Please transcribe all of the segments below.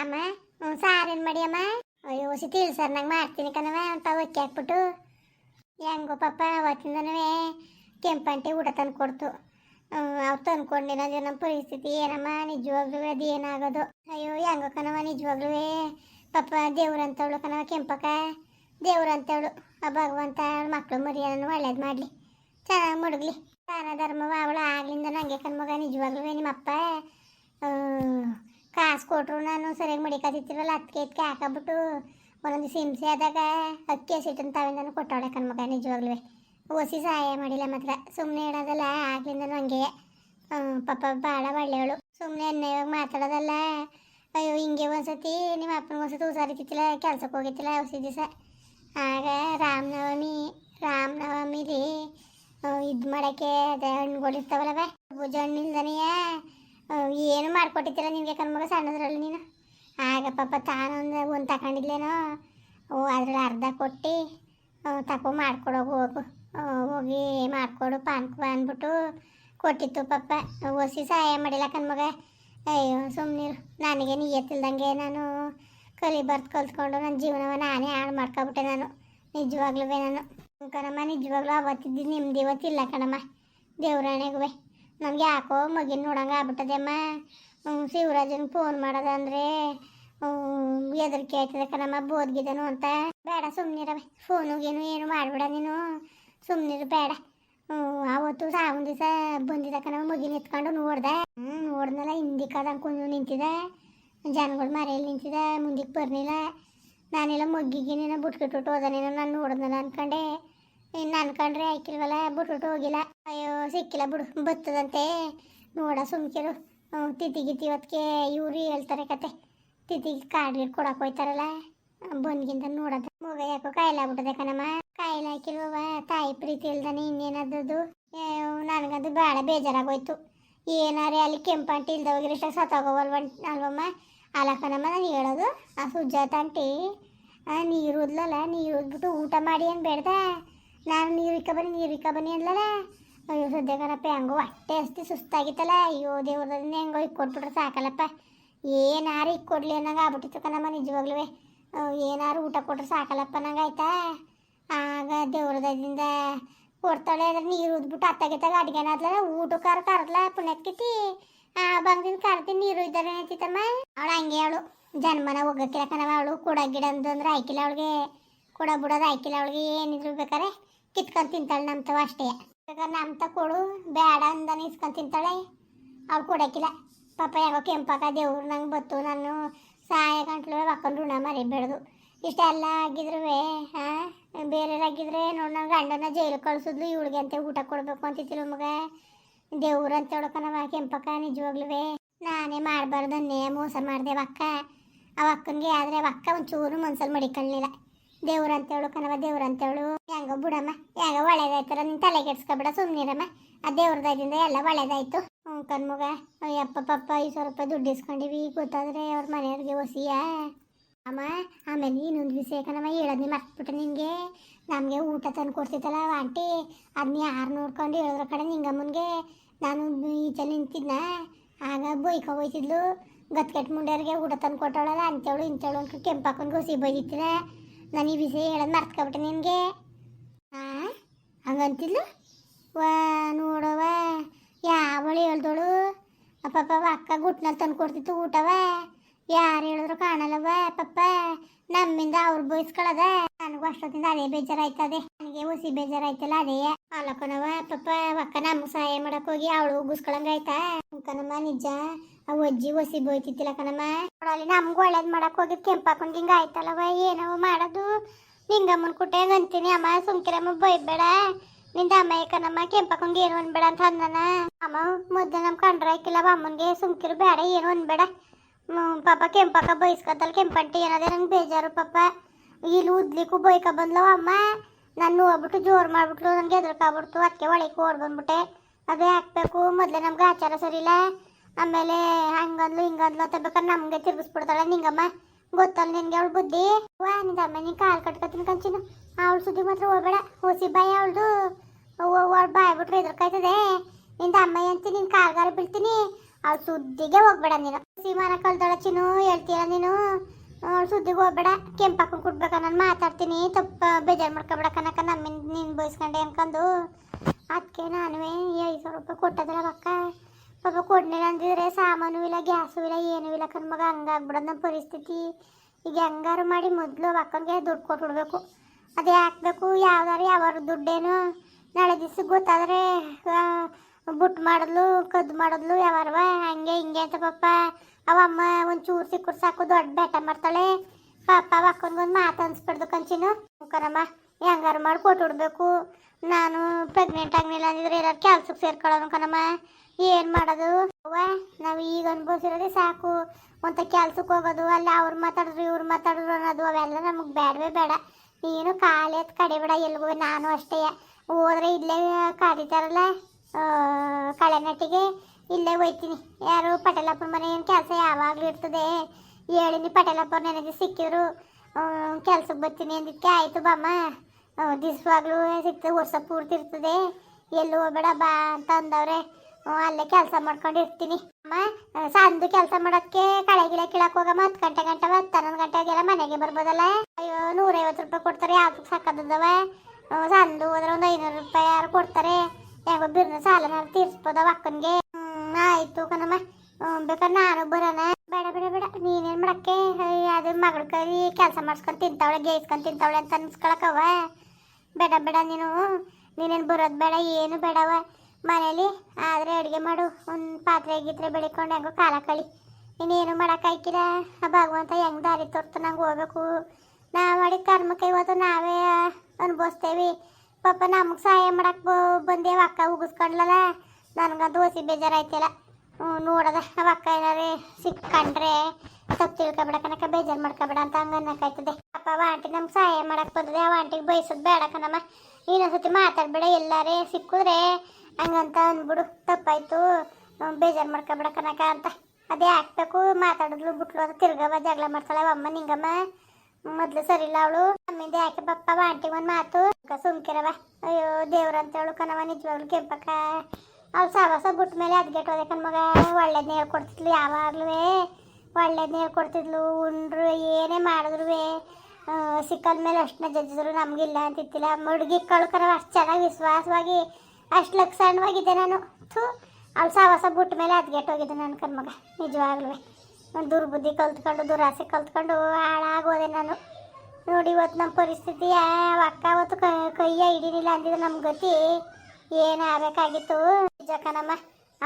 ಅಮ್ಮ, ಹ್ಞೂ ಸಾರೇನು ಮಾಡಿ ಅಮ್ಮ? ಅಯ್ಯೋ ಹೊಸಿ ತಿಳಿಸರ್ ನಂಗೆ ಮಾಡ್ತೀನಿ ಕಣವ ಅಂತ ಒಕ್ಕಿ ಹಾಕ್ಬಿಟ್ಟು. ಹೆಂಗೋ ಪಾಪ ಅವತ್ತಿಂದನೂ ಕೆಂಪಂಟಿ ಊಟ ತಂದು ಕೊಡ್ತು ಅವ್ರು ತಂದ್ಕೊಂಡಿರೋ ನಮ್ಮ ಪರಿಸ್ಥಿತಿ ಏನಮ್ಮ? ನಿಜವಾಗ್ಲೂ ಅದು ಏನಾಗೋದು? ಅಯ್ಯೋ, ಹೆಂಗೋ ಕಣವ ನಿಜವಾಗ್ಲೂ ಪಾಪ, ದೇವ್ರಂತವಳು ಕಣವ ಕೆಂಪಕ್ಕ. ದೇವ್ರಂತವಳು, ಆ ಭಗವಂತ ಮಕ್ಕಳು ಮರಿಯನ್ನು ಒಳ್ಳೇದು ಮಾಡಲಿ. ಚೆನ್ನಾಗಿ ಮುಡುಗ್ಲಿ. ದಾನ ಧರ್ಮವ ಅವಳು ಆಗ್ಲಿಂದ ನನಗೆ ಕಣ್ಮಗ, ನಿಜವಾಗ್ಲೂ ನಿಮ್ಮಪ್ಪ. ಕಾಸು ಕೊಟ್ರು ನಾನು ಸರಿಯಾಗಿ ಮಡಿಕಾತಿತ್ತಿರಲ್ಲ ಅದಕ್ಕೆ ಇದಕ್ಕೆ ಹಾಕಬಿಟ್ಟು ಒಂದೊಂದು ಹಿಂಸೆ ಆದಾಗ ಅಕ್ಕಿ ಹಸಿಟ್ಟನ್ನು ನಾನು ಕೊಟ್ಟವಳೆ ಕಣ್ಮಗ ನಿಜವಾಗ್ಲೇ ಓಸಿ ಸಹಾಯ ಮಾಡಿಲ್ಲ ಮಾತ್ರ. ಸುಮ್ಮನೆ ಹೇಳೋದಲ್ಲ ಆಗ್ಲಿಂದ ಹಂಗೆ. ಪಾಪ ಭಾಳ ಒಳ್ಳೆಯವಳು. ಸುಮ್ಮನೆ ಅನ್ಯಾಯವಾಗಿ ಮಾತಾಡೋದಲ್ಲ. ಅಯ್ಯೋ, ಹಿಂಗೆ ಒಂದ್ಸತಿ ನಿಮ್ಮ ಅಪ್ಪನ ಒಂದ್ಸತಿ ಹುಷಾರಿತ್ತಿಲ್ಲ ಕೆಲ್ಸಕ್ಕೆ ಹೋಗಿತ್ತಿಲ್ಲ ಔಷಧಿ ದಿವಸ. ಆಗ ರಾಮನವಮಿ, ರಾಮನವಮಿಲಿ ಇದು ಮಾಡೋಕ್ಕೆ ಅದೇ ಹಣ್ಣುಗಳು ಇರ್ತಾವಲ್ಲವ ಭುಜ ಹಣ್ಣಿಲ್ದನೆಯ? ಏನು ಮಾಡ್ಕೊಟ್ಟಿತ್ತಿಲ್ಲ ನಿನಗೆ ಕಣ್ಮಗ ಸಣ್ಣದ್ರಲ್ಲಿ ನೀನು? ಆಗ ಪಾಪ ತಾನು ಒಂದು ತಗೊಂಡಿದ್ಲೇನೋ? ಓ, ಅದ್ರಲ್ಲಿ ಅರ್ಧ ಕೊಟ್ಟು ತಗೋ ಮಾಡ್ಕೊಡೋಗು ಹೋಗು, ಹೋಗಿ. ಮಾಡಿಕೊಡು ಪಾನ್ಕ ಅಂದ್ಬಿಟ್ಟು ಕೊಟ್ಟಿತ್ತು ಪಾಪ. ಒಸಿ ಸಹಾಯ ಮಾಡಿಲ್ಲ ಕಣ್ಮಗ ಅಯ್ಯೋ ಸುಮ್ಮನಿರು ನನಗೆ ನಿಯತ್ತಿಲ್ದಂಗೆ ನಾನು ಕಲಿ ಬರ್ದು ಕಲ್ತ್ಕೊಂಡು ನನ್ನ ಜೀವನವ ನಾನೇ ಹಾಳು ಮಾಡ್ಕೊಬಿಟ್ಟೆ ನಾನು. ನಿಜವಾಗ್ಲೂ ನಾನು. ಕಣಮ್ಮ, ನಿಜವಾಗ್ಲೂ ಅವತ್ತಿದ್ದು ನಿಮ್ದು ಇವತ್ತಿಲ್ಲ ಕಣಮ್ಮ. ದೇವ್ರಾಣೆಗುವೆ ನಮ್ಗೆ ಯಾಕೋ ಮಗಿನ ನೋಡಂಗೆ ಆಗ್ಬಿಟ್ಟದಮ್ಮ. ಶಿವರಾಜನ್ ಫೋನ್ ಮಾಡೋದಂದ್ರೆ ಎದ್ರಿಕೆ ಆಯ್ತದೆ ಕಣಮ್ಮ ಬೋದ್ಗಿದನು ಅಂತ. ಬೇಡ ಸುಮ್ಮನಿರವೆ ಫೋನು ಗೀನು ಏನು ಮಾಡಬೇಡ ನೀನು. ಸುಮ್ಮನಿರು ಬೇಡ. ಅವತ್ತು ಸಾವನ್ ದಿವಸ ಬಂದಿದ್ದ ಕಣವ ಮಗಿನ ಎತ್ಕೊಂಡು ನೋಡ್ದೆ. ಹ್ಞೂ ನೋಡ್ದಲ್ಲ ಹಿಂದಿಕ್ಕದಂಗೆ ಕುಂದು ನಿಂತಿದೆ ಜನಗಳು ಮರೆಯಲ್ಲಿ ನಿಂತಿದೆ ಮುಂದಕ್ಕೆ ಬರ್ನಿಲ್ಲ. ನಾನೆಲ್ಲ ಬುಟ್ಕಿಟ್ಟು ಹೋದ ನೀನು ನಾನು ನೋಡ್ದಲ್ಲ ಅನ್ಕೊಂಡೆ. ಇನ್ನು ಅನ್ಕೊಂಡ್ರೆ ಆಯ್ಕಿಲ್ವಲ್ಲ ಬಿಟ್ಬಿಟ್ಟು ಹೋಗಿಲ್ಲ. ಅಯ್ಯೋ, ಸಿಕ್ಕಿಲ್ಲ ಬಿಡು, ಬತ್ತದಂತೆ. ನೋಡ ಸುಮ್ಕಿರು. ತಿಥಿ ಗಿತಿ ಇವತ್ತಿಗೆ ಇವ್ರು ಹೇಳ್ತಾರೆ ಕತೆ. ತಿಥಿಗೆ ಕಾಡ್ಗಿಡ್ ಕೊಡಕ್ಕೆ ಹೋಯ್ತಾರಲ್ಲ. ಬಂದ್ಗಿಂತ ನೋಡೋದು. ಮಗ ಯಾಕೋ ಕಾಯಿಲೆ ಆಗ್ಬಿಟ್ಟದೆ ಕಣಮ್ಮ. ಕಾಯಿಲೆ ಹಾಕಿಲ್ವ ತಾಯಿ ಪ್ರೀತಿ ಇಲ್ದಾನೆ ಇನ್ನೇನದ್ದು ನನಗದು ಭಾಳ ಬೇಜಾರಾಗೋಯ್ತು. ಏನಾರೇ ಅಲ್ಲಿ ಕೆಂಪಂಟಿ ಇಲ್ದ ಹೋಗಿರಷ್ಟ ಸತ್ತೋಗೋವಲ್ವ ಅಲ್ವಮ್ಮ? ಅಲ್ಲ ಕಣಮ್ಮ, ನಾನು ಹೇಳೋದು, ಆ ಸುಜಾತ ಅಂಟಿ ನೀರು ಉದ್ಲಲ್ಲ, ನೀರು ಉದ್ಬಿಟ್ಟು ಊಟ ಮಾಡಿ ಏನು ಬೇಡ್ದ? ನಾನು ನೀರು ಇಕ್ಕ ಬನ್ನಿ, ನೀರು ಇಕ್ಕ ಬನ್ನಿ ಅಂದ್ಲಲ್ಲ ಅಯ್ಯೋ ಸದ್ಯ ಕಣಪ್ಪ ಹೆಂಗೋ ಹೊಟ್ಟೆ ಅಸ್ತಿ ಸುಸ್ತಾಗಿತ್ತಲ್ಲ ಅಯ್ಯೋ, ದೇವ್ರದಿಂದ ಹೆಂಗೋ ಇಕ್ಕೊಟ್ಬಿಟ್ರೆ ಸಾಕಲ್ಲಪ್ಪ. ಏನಾರು ಇಕ್ಕೊಡ್ಲಿ ಅನ್ನಂಗೆ ಆಗ್ಬಿಟ್ಟಿತ್ತು ಕಣಮ್ಮ ನಿಜವಾಗ್ಲೂ ಏನಾರು ಊಟ ಕೊಟ್ರೆ ಸಾಕಲ್ಲಪ್ಪ ನಂಗೆ ಆಯ್ತಾ. ಆಗ ದೇವ್ರದಿಂದ ಕೊಡ್ತಾಳೆ ಅದ್ರ ನೀರು ಉದ್ಬಿಟ್ಟು ಅತ್ತಾಗಿತ್ತಾಗ ಅಡುಗೆ ಆದ್ಲಲ್ಲ ಊಟಕ್ಕಾರ ಕರ್ಲ ಪುಣ್ಯಕ್ಕಿತಿ. ಆ ಬಂದಿನ ಕರ್ತೀನಿ ನೀರು ಇದ್ದಾರೆ ಅಂತಿತ್ತಮ್ಮ ಅವಳು ಹಂಗೆ ಅವಳು, ಜನ್ಮನ ಹೋಗಕ್ಕಿಲ್ಲ ಕಣವ ಅವಳು ಕೊಡ ಗಿಡ ಅಂದ್ರೆ ಆಯ್ಕಿಲ್ಲ ಅವಳಿಗೆ. ಕೊಡ ಬಿಡೋದು ಆಯ್ಕಿಲ್ಲ ಅವಳಿಗೆ ಏನಿದ್ರು ಬೇಕಾರೆ ಕಿತ್ಕೊಂಡು ತಿಂತಾಳೆ ನಮ್ಮ ತವ ಅಷ್ಟೇ. ಬೇಕಾದ್ರೆ ತ ಕೊಡು, ಬೇಡ ಅಂದ ಇಸ್ಕೊಂಡು ತಿಂತಾಳೆ. ಅವಳು ಕೊಡಕ್ಕಿಲ್ಲ. ಪಾಪ ಯಾಕೋ ಕೆಂಪಾಕ ದೇವ್ರು ನಂಗೆ ಬತ್ತು, ನಾನು ಸಹಾಯ ಗಂಟ್ಲು ಹಾಕೊಂಡು ಋಣ ಮರಿಬೇಡ್ದು ಇಷ್ಟೆಲ್ಲ ಆಗಿದ್ರು ಹಾಂ ಬೇರೆಯವರಾಗಿದ್ರೆ ನೋಡಿ ನನ್ನ ಗಂಡನ ಜೈಲು ಕಳ್ಸಿದ್ಲು, ಇವಳಿಗೆ ಅಂತ ಊಟ ಕೊಡಬೇಕು ಅಂತಿತ್ತು ಮಗ. ದೇವ್ರು ಅಂತ ಹೇಳ್ಕೊನವ ಕೆಂಪಕ್ಕ ನಿಜವಾಗ್ಲೂ ನಾನೇ ಮಾಡಬಾರ್ದು ಅನ್ನೇ, ಮೋಸ ಮಾಡಿದೆ ಅಕ್ಕ ಅವ ಅಕ್ಕನಿಗೆ ಆದರೆ ಅಕ್ಕ ಒಂಚೂರು ಮನ್ಸಲ್ಲಿ ಮಡಿಕೊಳ್ಳಿಲ್ಲ ದೇವ್ರು ಅಂತೇಳು ಕಣವ ಅಂತೇಳು ಅಂತ ಹೇಳು ಹೆಂಗೋ ಬಿಡಮ್ಮ, ಹೆಂಗ ಒಳ್ಳೇದಾಯ್ತಾರ ನಿನ್ ತಲೆ ಕೆಡ್ಸ್ಕೊಬಿಡ ಸುಮ್ನಿರಮ್ಮ ಆ ದೇವ್ರದಾಯ್ದಿಂದ ಎಲ್ಲ ಒಳ್ಳೇದಾಯ್ತು. ಹ್ಞೂ ಕಣ್ಮಗ, ಅಯ್ಯಪ್ಪ ಪಪ್ಪ ಐದು ಸಾವಿರ ರೂಪಾಯಿ ದುಡ್ಡು ಇಸ್ಕೊಂಡಿವಿ, ಗೊತ್ತಾದ್ರೆ ಅವ್ರ ಮನೆಯವ್ರಿಗೆ ಹೊಸಿಯ ಅಮ್ಮ, ಆಮೇಲೆ ಇನ್ನೊಂದು ವಿಷಯ ಕಣಮ್ಮ ಹೇಳೋದ್ನಿ ಮರ್ತ್ಬಿಟ್ಟು ನಿನಗೆ. ನಮಗೆ ಊಟ ತಂದು ಕೊಡ್ತಿತ್ತಲ್ಲ ಆಂಟಿ ಅದನ್ನ ಯಾರು ನೋಡ್ಕೊಂಡು ಹೇಳಿದ್ರ ಕಡೆ ನಿಂಗಮ್ಮನಿಗೆ. ನಾನು ಈಚೆ ನಿಂತಿದ್ನ, ಆಗ ಬೋಯ್ಕ ಹೋಯ್ತಿದ್ಲು ಗತ್ಕೆಟ್ ಮುಂಡೆಯವ್ರಿಗೆ ಊಟ ತಂದು ಕೊಟ್ಟವಳಲ್ಲ, ಅಂತೇಳು, ಇಂತೇಳು ಅಂತ ಕೆಂಪಾಕೊಂಡು ಹೊಸಿ ಬೈದಿತ್ತಿಲ್ಲ ನಾನು ಈ ವಿಷಯ ಹೇಳೋದು ಮರ್ತ್ಕೊಬಿಟ್ಟೆ ನಿನಗೆ? ಹಾಂ ಹಂಗಂತಿದ್ಲು? ವಾ ನೋಡವ ಯಾವಳು ಹೇಳ್ದೋಳು? ಅಪ್ಪ ಅಕ್ಕ ಗುಟ್ನಲ್ಲಿ ತಂದು ಕೊಡ್ತಿತ್ತು ಊಟವ? ಯಾರು ಹೇಳಿದ್ರು ಕಾಣಲ್ಲವ ಪಪ್ಪ, ನಮ್ಮಿಂದ ಅವ್ರು ಬಯಸ್ಕೊಳ್ಳೋದ ನನಗೂ ಅಷ್ಟೊತ್ತಿಂದ ಅದೇ ಬೇಜಾರಾಯ್ತದೆ. ನನಗೆ ಹುಸಿ ಬೇಜಾರಾಯ್ತಲ್ಲ ಅದೇ. ಅಲ್ಲಕ್ಕನವ ಪಪ್ಪ ಅಕ್ಕ ನಮ್ಗೆ ಸಹಾಯ ಮಾಡಕ್ ಹೋಗಿ ಅವಳು ಉಗಿಸ್ಕೊಳಂಗ ಆಯ್ತಾ ನಿಜ. ಆ ಅಜ್ಜಿ ಹೊಸಿ ಬೋಯ್ತಿತ್ತಿಲ್ಲ ಕಣಮ್ಮ. ನೋಡಲ್ಲಿ ನಮ್ಗೆ ಒಳ್ಳೇದು ಮಾಡಕ್ ಹೋಗಿ ಕೆಂಪಾಕೊಂಡು ಹಿಂಗ ಆಯ್ತಲ್ಲವ ಏನವ ಮಾಡೋದು. ನಿಂಗಮ್ಮನ ಕುಟ್ಟೆ ಅಂತೀನಿ. ಅಮ್ಮ ಸುಮ್ಕಿರಮ್ಮ, ಬೈಬೇಡ. ನಿಂದ ಅಮ್ಮ ಕಣಮ್ಮ ಕೆಂಪಾಕೊಂಡು ಏನು ಅನ್ಬೇಡ ಅಂತ ಅಂದನ. ಅಮ್ಮ, ಮುದ್ದೆ ನಮ್ ಕಂಡ್ರ ಆಯ್ಕಿಲ್ಲ ಅಮ್ಮನ್ಗೆ ಸುಮ್ಕಿರು ಬೇಡ, ಏನು ಅನ್ಬೇಡ. ಪಾಪ ಕೆಂಪಕ್ಕ ಬೈಸ್ಕೊತಲ್, ಕೆಂಪಂಟಿ ಏನದೆ, ನಂಗೆ ಬೇಜಾರು ಪಾಪ. ಇಲ್ಲಿ ಉದ್ಲಿಕ್ಕೂ ಬೈಕ ಬಂದ್ಲವ ಅಮ್ಮ. ನಾನು ಹೋಗ್ಬಿಟ್ಟು ಜೋರು ಮಾಡ್ಬಿಟ್ಲು ನನಗೆ ಎದ್ರಕಾಗ್ಬಿಡ್ತು ಅದಕ್ಕೆ ಒಳಗೆ ಓಡ್ ಬಂದ್ಬಿಟ್ಟೆ. ಅದೇ ಹಾಕ್ಬೇಕು, ಮೊದಲೇ ನಮ್ಗೆ ಆಚಾರ ಸರಿ ಇಲ್ಲ ಆಮೇಲೆ ಹಂಗಂದ್ಲು, ಹಿಂಗಂದ್ಲು ಅಂತ ಬೇಕಾದ್ರೆ ನಮಗೆ ತಿರುಗಿಸ್ಬಿಡ್ತಾಳೆ ನಿಂಗಮ್ಮ. ಗೊತ್ತಲ್ಲ ನಿನ್ಗೆ ಅವಳು ಬುದ್ಧಿ? ವಾ ನಿಂದಮ್ಮ ನೀನು ಕಾಲು ಕಟ್ಕೊತೀನಿ ಕಂಚಿನ. ಅವಳು ಸುದ್ದಿ ಮಾತ್ರ ಹೋಗ್ಬೇಡ ಹೊಸಿ ಬಾಯಿ ಅವಳದು. ಅವಳು ಬಾಯ್ ಬಿಟ್ರೆ ಎದ್ರಕಾಯ್ತದೆ ನಿಂದ ಅಮ್ಮ ಅಂತೀನಿ ನಿನ್ ಕಾಲ್ಗಾರ ಬೀಳ್ತೀನಿ. ಅವ್ಳ ಸುದ್ದಿಗೆ ಹೋಗ್ಬೇಡ ನೀನು. ಸೀಮಾನ ಕಳ್ದೊಳ ಚಿನ್ನು ಹೇಳ್ತೀಯ ನೀನು? ಸುದ್ದಿಗೆ ಹೋಗ್ಬೇಡ ಕೆಂಪಾಕೊಂಡು ಕೊಡ್ಬೇಕ, ನಾನು ಮಾತಾಡ್ತೀನಿ, ತಪ್ಪ, ಬೇಜಾರು ಮಾಡ್ಕೊಬೇಡ ಕನಕ ನಮ್ಮಿಂದ ನೀನು ಬಯಸ್ಕೊಂಡೆ ಅನ್ಕೊಂಡು ಅದಕ್ಕೆ ನಾನು ಐದು ಸಾವಿರ ರೂಪಾಯಿ ಕೊಟ್ಟದಲ್ಲ ಅಕ್ಕ. ಪಾಪ ಕೊಡ್ಲಿಲ್ಲ ಅಂದಿದ್ರೆ ಸಾಮಾನು ಇಲ್ಲ, ಗ್ಯಾಸು ಇಲ್ಲ, ಏನೂ ಇಲ್ಲ, ಕಣ್ ಮಗ, ಹಂಗಾಗ್ಬಿಡೋದು ನಮ್ಮ ಪರಿಸ್ಥಿತಿ. ಈಗ ಹೆಂಗಾರು ಮಾಡಿ ಮೊದಲು ಅಕ್ಕನಿಗೆ ದುಡ್ಡು ಕೊಟ್ಬಿಡ್ಬೇಕು ಅದೇ ಹಾಕ್ಬೇಕು, ಯಾವ್ದಾರು ಯಾವಾರು ದುಡ್ಡೇನು. ನಾಳೆ ದಿವ್ಸಕ್ಕೆ ಗೊತ್ತಾದ್ರೆ ಬುಟ್ ಮಾಡಿದ್ಲು, ಕದ್ದು ಮಾಡಿದ್ಲು, ಯಾವಾರವ, ಹಂಗೆ ಹಿಂಗೆ ಅಂತ ಪಾಪ. ಅವಮ್ಮ ಒಂಚೂರು ಸಿಕ್ಕರು ಸಾಕು, ದೊಡ್ಡ ಬೇಟ ಮಾಡ್ತಾಳೆ. ಪಾಪ ಅಕ್ಕನಿಗೊಂದು ಮಾತು ಅನ್ಸ್ಬಿಡ್ದು ಕಂಚಿನು. ಕರಮ್ಮ ಹೆಂಗಾರು ಮಾಡಿ ಕೊಟ್ಬಿಡ್ಬೇಕು ನಾನು ಪ್ರೆಗ್ನೆಂಟ್ ಆಗಲಿಲ್ಲ ಅಂದಿದ್ರೆ ಎಲ್ಲಾರು ಕೆಲ್ಸಕ್ಕೆ ಸೇರ್ಕೊಳ್ಳೋನು ಕಣಮ್ಮ. ಏನು ಮಾಡೋದು? ಅವ್ವ, ನಾವು ಈಗ ಅನ್ಭವಿಸಿರೋದೇ ಸಾಕು. ಒಂಥ ಕೆಲ್ಸಕ್ಕೆ ಹೋಗೋದು, ಅಲ್ಲಿ ಅವ್ರು ಮಾತಾಡಿದ್ರು, ಇವ್ರು ಮಾತಾಡಿದ್ರು ಅನ್ನೋದು, ಅವೆಲ್ಲ ನಮಗೆ ಬೇಡವೇ ಬೇಡ. ನೀನು ಕಾಲು ಕಡೆ ಕಡಿಬೇಡ ಎಲ್ಗೂ, ನಾನು ಅಷ್ಟೇ. ಹೋದ್ರೆ ಇಲ್ಲೇ ಕರೀತಾರಲ್ಲ ಕಳೆನಟ್ಟಿಗೆ ಇಲ್ಲೇ ಹೋಯ್ತೀನಿ. ಯಾರು ಪಟೇಲಪ್ಪನ ಮನೆ ಏನು ಕೆಲಸ ಯಾವಾಗಲೂ ಇರ್ತದೆ. ಹೇಳಿನಿ ಪಟೇಲಪ್ಪರು ನನಗೆ ಸಿಕ್ಕಿದ್ರು. ಕೆಲ್ಸಕ್ಕೆ ಬರ್ತೀನಿ ಅಂದಿದ್ದಕ್ಕೆ ಆಯಿತು ಬಾಮ್ಮ. ದಿವಸವಾಗ್ಲೂ ಸಿಗ್ತದೆ ವರ್ಷ ಪೂರ್ತಿ ಇರ್ತದೆ. ಎಲ್ಲೂ ಹೋಗ್ಬೇಡ, ಬಾ ಅಂತ ಅಂದವ್ರೆ. ಅಲ್ಲೇ ಕೆಲಸ ಮಾಡ್ಕೊಂಡು ಇರ್ತೀನಿ. ಅಮ್ಮ ಸಂದು ಕೆಲಸ ಮಾಡೋಕ್ಕೆ ಕಳೆ ಗಿಳೆ ಕೀಳಕ್ಕೆ ಹೋಗಮ್ಮ. ಹತ್ತು ಗಂಟೆ ಗಂಟೆ ಹತ್ತು ಹನ್ನೊಂದು ಗಂಟೆಗೆಲ್ಲ ಮನೆಗೆ ಬರ್ಬೋದಲ್ಲ. ಅಯ್ಯೋ, ನೂರೈವತ್ತು ರೂಪಾಯಿ ಕೊಡ್ತಾರೆ ಯಾವ್ದಕ್ಕೆ ಸಾಕದವ ಸಂದು ಹೋದ್ರೆ ಒಂದು ಐನೂರು ರೂಪಾಯಿ ಯಾರು ಕೊಡ್ತಾರೆ? ಹೆಂಗೋ ಬಿರ್ನ ಸಾಲನ ತೀರ್ಸ್ಬೋದವ ಅಕ್ಕನ್ಗೆ ಆಯ್ತು ಕಣಮ್ಮ ಬೇಕಾದ್ರೆ ನಾನು ಬರೋಣ ಬೇಡ ಬೇಡ ಬೇಡ ನೀನೇನು ಮಾಡಕ್ಕೆ ಅದು ಮಗಳ ಕೈ ಕೆಲಸ ಮಾಡಿಸ್ಕೊಂಡು ತಿಂತಾವಳೆ ಗೇಯ್ಸ್ಕೊಂಡು ತಿಂತಾವಳೆ ಅಂತ ಅನ್ಸ್ಕೊಳಕವ ಬೇಡ ಬೇಡ ನೀನು ನೀನೇನು ಬರೋದು ಬೇಡ ಏನು ಬೇಡವ ಮನೇಲಿ ಆದರೆ ಅಡುಗೆ ಮಾಡು ಒಂದು ಪಾತ್ರೆ ಗೀತ್ರೆ ಬೆಳಿಕೊಂಡು ಹೆಂಗೋ ಕಾಲ ಕಳಿ ಇನ್ನೇನು ಮಾಡೋಕ್ಕಾಯ್ಕಿಲ್ಲ ಭಗವಂತ ಹೆಂಗೆ ದಾರಿ ತೋರ್ತು ನಂಗೆ ಹೋಗ್ಬೇಕು ನಾವು ಮಾಡಿ ಕರ್ಮಕ್ಕೆ ಇವತ್ತು ನಾವೇ ಅನುಭವಿಸ್ತೇವೆ ಪಾಪ ನಮಗೆ ಸಹಾಯ ಮಾಡಕ್ಕೆ ಬಂದೇವ ಅಕ್ಕ ಉಗಿಸ್ಕೊಂಡ್ಲಲ್ಲ ನನಗಂತೂ ಹೊಸಿ ಬೇಜಾರಾಯ್ತಿಲ್ಲ ನೋಡದ ಅವ ಅಕ್ಕ ಏನಾರೇ ಸಿಕ್ಕಂಡ್ರೆ ತಪ್ಪು ತಿಳ್ಕೊಬೇಡ ಕನಕ ಬೇಜಾರು ಮಾಡ್ಕೊಬೇಡ ಅಂತ ಹಂಗೆ ಅನ್ನಕ್ಕಾಯ್ತದೆ ಅಪ್ಪ ಅವ ಆಂಟಿ ನಮ್ಗೆ ಸಹಾಯ ಮಾಡಕ್ಕೆ ಬಂದದೆ, ಅವ ಆಂಟಿಗೆ ಬಯಸೋದು ಬೇಡ ಕಣಮ್ಮ. ಇನ್ನೊಂದ್ಸತಿ ಮಾತಾಡ್ಬೇಡ, ಎಲ್ಲರೇ ಸಿಕ್ಕಿದ್ರೆ ಹಂಗಂತ ಅಂದ್ಬಿಡು. ತಪ್ಪಾಯ್ತು ಬೇಜಾರು ಮಾಡ್ಕೊಬೇಡ ಕನಕ ಅಂತ. ಅದೇ ಹಾಕ್ಬೇಕು, ಮಾತಾಡಿದ್ಲು, ಬಿಟ್ಲು ಅಂತ ತಿರ್ಗವ ಜಗಳ ಮಾಡ್ತಾಳೆ ಅಮ್ಮ, ನಿಂಗಮ್ಮ. ಮೊದ್ಲು ಸರಿ ಇಲ್ಲ ಅವಳು. ನಮ್ಮಿಂದ ಯಾಕೆ ಪಪ್ಪ ಆಂಟಿಗೆ ಒಂದು ಮಾತು? ಸುಮ್ಕಿರವ ಅಯ್ಯೋ, ದೇವ್ರ ಅಂತ ಹೇಳು ಕಣವ ನಿಜವಾಗ್ಲು ಕೆಂಪಕ್ಕ. ಅವ್ಳು ಸಾವಾಸ ಬಿಟ್ಟ ಮೇಲೆ ಅದ್ಗೆಟ್ಟೋದೆ ಕಣ್ಮಗ ಒಳ್ಳೇದನ್ನ ಹೇಳ್ಕೊಡ್ತಿದ್ಲು ಯಾವಾಗ್ಲೂ ಒಳ್ಳೇದನ್ನ ಹೇಳ್ಕೊಡ್ತಿದ್ಲು. ಉಂಡ್ರು, ಏನೇ ಮಾಡಿದ್ರು ಸಿಕ್ಕದ ಮೇಲೆ ಅಷ್ಟನ್ನ ಜಜ್ಜಿದ್ರು. ನಮ್ಗಿಲ್ಲ ಅಂತಿತ್ತಿಲ್ಲ. ಹುಡುಗಿ ಕಳ್ಕರ ಅಷ್ಟು ಚೆನ್ನಾಗಿ ವಿಶ್ವಾಸವಾಗಿ, ಅಷ್ಟು ಲಕ್ಷಣವಾಗಿದ್ದೆ ನಾನು. ಥೂ, ಅವ್ಳು ಸಾವಾಸ ಬಿಟ್ಟ ಮೇಲೆ ಅದ್ಗೆಟ್ಟೋಗಿದ್ದೆ ನನ್ನ ಕಣ್ಮಗ ನಿಜವಾಗ್ಲೂ ದುರ್ಬುದ್ಧಿ ಕಲ್ತ್ಕೊಂಡು ದುರಾಸೆ ಕಲ್ತ್ಕೊಂಡು ಹಾಳಾಗೋದೆ ನಾನು. ನೋಡಿ ಇವತ್ತು ನಮ್ಮ ಪರಿಸ್ಥಿತಿ ಅಕ್ಕ ಅವತ್ತು ಕೈಯ ಹಿಡಿದಿಲ್ಲ ಅಂದಿದ್ರೆ ನಮ್ಮ ಗತಿ. ಏನಾಗಬೇಕಾಗಿತ್ತು ನಿಜ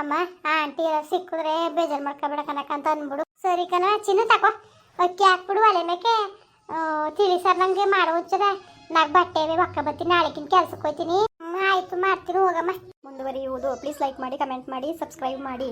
ಅಮ್ಮ, ಆ ಆಂಟಿ ಸಿಕ್ಕಿದ್ರೆ ಬೇಜಾರು ಮಾಡ್ಕೊಬೇಡ ಕನಕ ಅಂತ ಅಂದ್ಬಿಡು. ಸರಿ ಕಣ ಚಿನ್ನ ತಕೋ. ಅಕ್ಕಿ ಹಾಕ್ಬಿಡು ಒಲೆ ಮೇಕೆ ತಿಳಿ ಸರ್ ನನಗೆ ಮಾಡೋ ಹುಚ್ಚದ. ನಾಲ್ಕು ಬಟ್ಟೆ ಒಕ್ಕ ಬರ್ತೀನಿ ನಾಳೆಕಿನ ಕೆಲ್ಸಕ್ಕೆ ಆಯಿತು ಆಯ್ತು, ಮಾಡ್ತೀನಿ, ಹೋಗಮ್ಮ. ಮುಂದುವರಿಯುವುದು ಪ್ಲೀಸ್ ಲೈಕ್ ಮಾಡಿ ಕಮೆಂಟ್ ಮಾಡಿ ಸಬ್ಸ್ಕ್ರೈಬ್ ಮಾಡಿ.